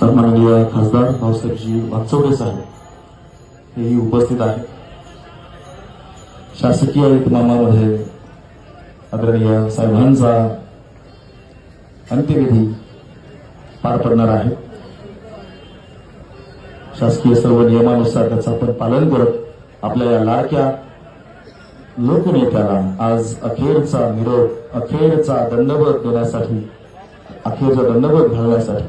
सन्माननीय खासदार भाऊसाहेबजी वाचवडे साहेब हेही उपस्थित आहेत. शासकीय इतमामामध्ये आदरणीय साहेबांचा अंत्यविधी पार पडणार आहे. शासकीय सर्व नियमानुसार त्याचं आपण पालन करत आपल्या या लाडक्या लोकनेत्याला आज अखेरचा निरोप अखेरचा दंडवत देण्यासाठी अखेरचा दंडवत घालण्यासाठी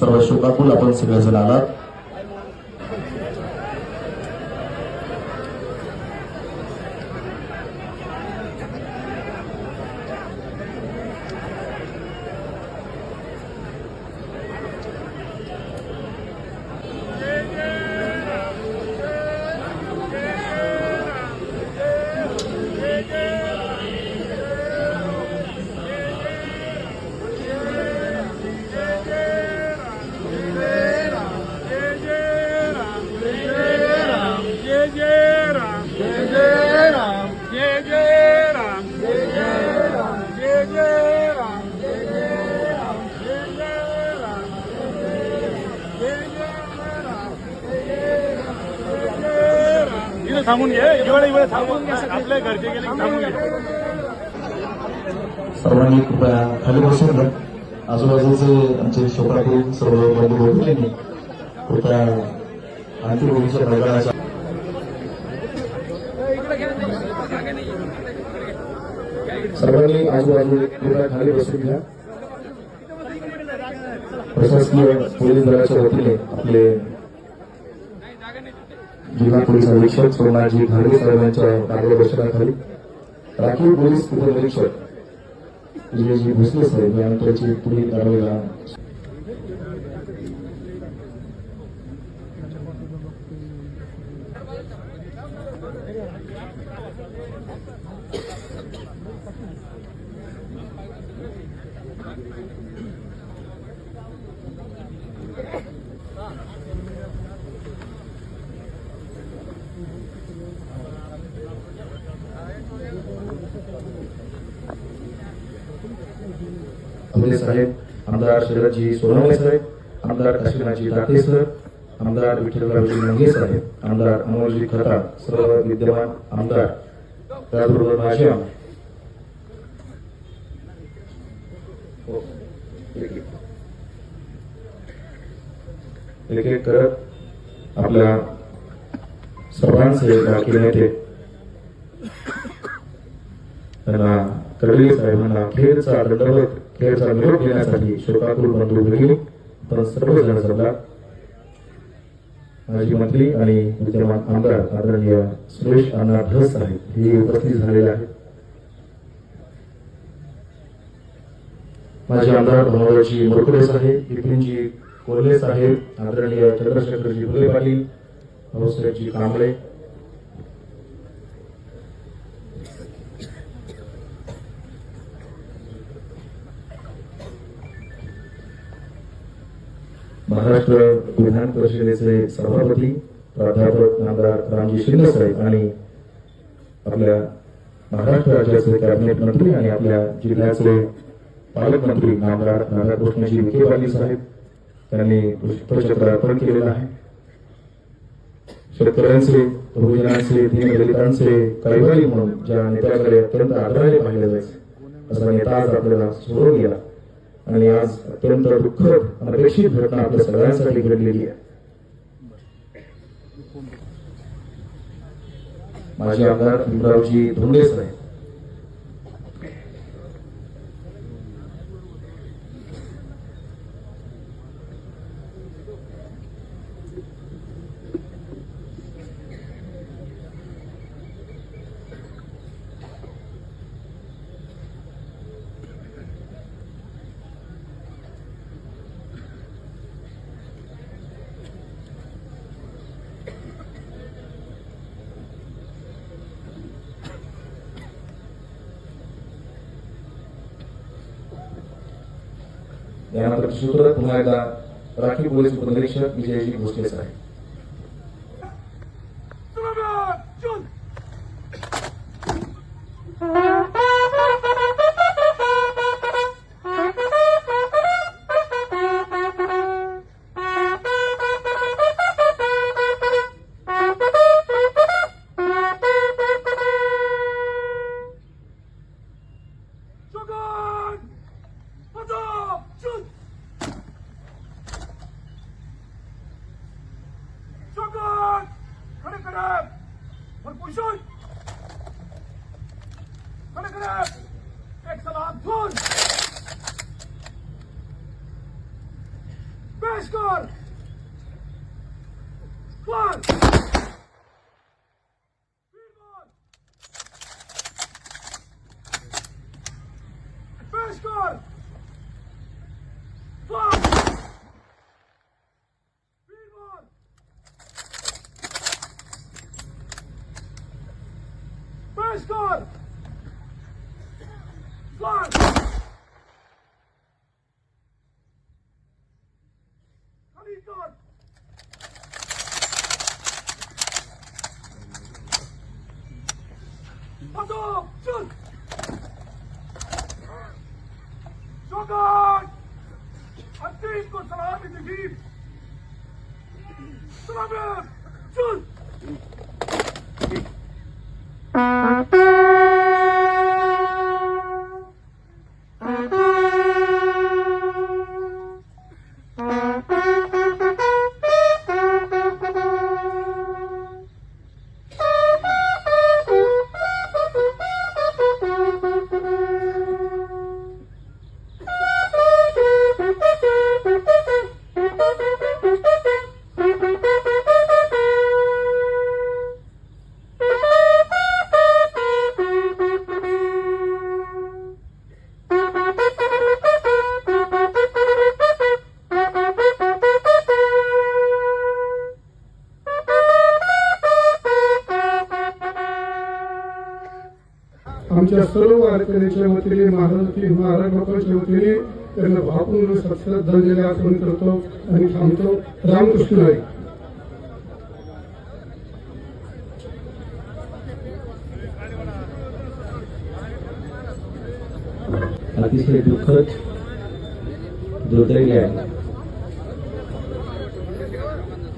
सर्व शोकाकुल आपण सगळेजण आलात. इथं थांबून घे. एवढं एवढं थांबून आपल्या घरचे गेले थांबून घे. सर्वांनी कृपया खाली बसून आजूबाजूचे आमचे शोकाकुल सर्व बंधू भगिनींनी कृपया अंतिमविधीच्या प्रकाराच्या सर्वांनी आजूबाजू कृपया खाली बसून घ्या. प्रशासकीय पोलीस दलाच्या वतीने आपले जिल्हा पोलीस अधीक्षक सोमनाथजी घाडगे साहेबांच्या मार्गदर्शनाखाली राखीव पोलीस उपनिरीक्षक विजयजी भोसले साहेब यांनी त्याची पुढील कारवाईला अमले साहेब आमदार शरदजी सोनवणे साहेब आमदार काशीनाथजी दाते सर आमदार विठ्ठलरावजी मंगे साहेब आमदार अमोलजी खता सर्व विद्यमान आमदार. त्याचबरोबर माझे हो, एक एक. करत आपल्या सर्वांचे बाकी नेते. त्यांना कर्वे साहेबांना खेळचा दंडवत खेळचा निरोप घेण्यासाठी शोकाकुल बंधू भगिनी पण सर्वजण जमला माजी मंत्री आणि विद्यमान आमदार आदरणीय सुरेश अण्णा ढस साहेब हे उपस्थित झालेले आहेत. माजी आमदार मनोहरजी मोरकडे साहेब बिपिनजी कोल्हे साहेब आदरणीय चंद्रशेखरजी भुले पाटील भाऊसाहेबजी कांबळे महाराष्ट्र विधान परिषदेचे सभापती प्राध्यापक आमदार रामजी शिंदे साहेब आणि आपल्या महाराष्ट्र राज्याचे कॅबिनेट मंत्री आणि आपल्या जिल्ह्याचे पालकमंत्री आमदार राधाकृष्णजी विखेवाली साहेब त्यांनी पुष्पचक्र अर्पण केलेलं आहे. शेतकऱ्यांचे बहुजनांचे दीनदलितांचे कैवारी म्हणून ज्या नेत्याकडे अत्यंत आदराने पाहिले जायचे असा नेता आज आपल्याला सोडून गेला. आणि आज अत्यंत दुःखद अनपेक्षित घटना आपल्या सगळ्यांसाठी घडलेली आहे. माजी आमदार भीमरावजी धोंडे साहेब यानंतर सूत्र पुन्हा एकदा राखीव पोलीस उपनिरीक्षक विजयजी भोसले साहेब Dur! Kırı kırı! Tek salam dur! Stop it! Shoot! आमच्या सर्व वारकऱ्यांच्या वतीने महाराज महाराज बापाच्या वतीने त्यांना भावपूर्ण श्रद्धांजली अर्पण करतो आणि थांबतो रामकृष्ण आहे अतिशय दुःखद दुर्दैवी आहे.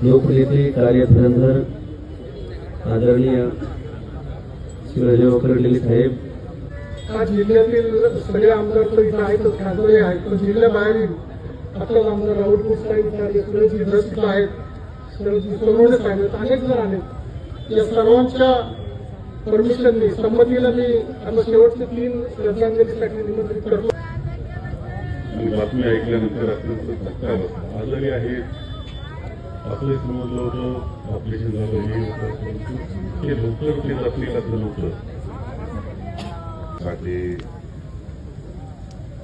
लोकनेते कार्यधुरंधर आदरणीय शिवराजराव कर्डिले साहेब. आज जिल्ह्यातील सगळे आमदार तर इथं आहेतच खासदारही आहेत पण जिल्ह्याबाहेरील आता आमदार राहुल इत्यादी सगळ्याची रसिक आहेत सगळ्याची सोडवणे आहेत अनेक जण आहेत या सर्वांच्या परमिशनने संमतीला मी आता शेवटचे तीन श्रद्धांजलीसाठी निमंत्रित करतो. आणि बातमी ऐकल्यानंतर अत्यंत धक्का बसला आजारी आहेत आपले समजलं होतं ऑपरेशन झालं हे होतं परंतु हे लवकर ते जपलेलं असं नव्हतं साठी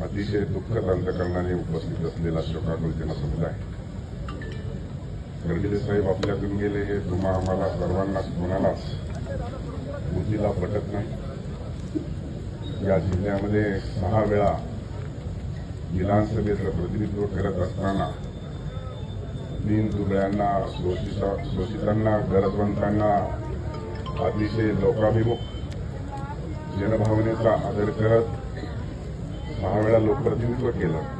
अतिशय दुःखद अंतकरणाने उपस्थित असलेला शोकाकुलतेना समुदाय गर्दिले साहेब आपल्यातून गेले हे तुम्हा आम्हाला सर्वांनाच कोणालाच बुद्धीला पटत नाही. या जिल्ह्यामध्ये सहा वेळा विधानसभेचं प्रतिनिधित्व करत असताना दीन दुबळ्यांना शोषिता शोषितांना गरजवंतांना अतिशय लोकाभिमुख जनभावनेचा आदर करत सहा वेळा लोकप्रतिनिधित्व केलं.